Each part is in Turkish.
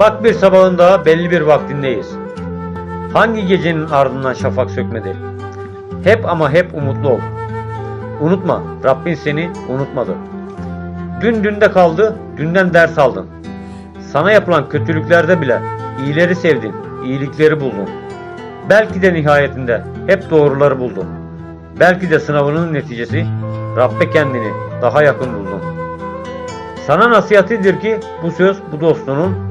Bak bir sabahın daha belli bir vaktindeyiz. Hangi gecenin ardından şafak sökmedi? Hep ama hep umutlu ol. Unutma, Rabbin seni unutmadı. Dün dünde kaldı, dünden ders aldın. Sana yapılan kötülüklerde bile iyileri sevdin, iyilikleri buldun. Belki de nihayetinde hep doğruları buldun. Belki de sınavının neticesi Rabbe kendini daha yakın buldun. Sana nasihatidir ki bu söz bu dostunun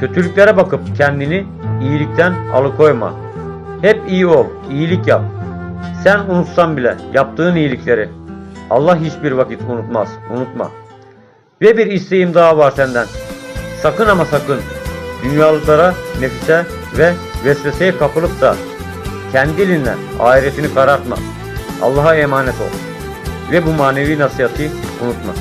kötülüklere bakıp kendini iyilikten alıkoyma. Hep iyi ol, iyilik yap. Sen unutsan bile yaptığın iyilikleri Allah hiçbir vakit unutmaz, unutma. Ve bir isteğim daha var senden. Sakın ama sakın dünyalıklara, nefise ve vesveseye kapılıp da kendi elinle ahiretini karartma. Allah'a emanet ol. Ve bu manevi nasihati unutma.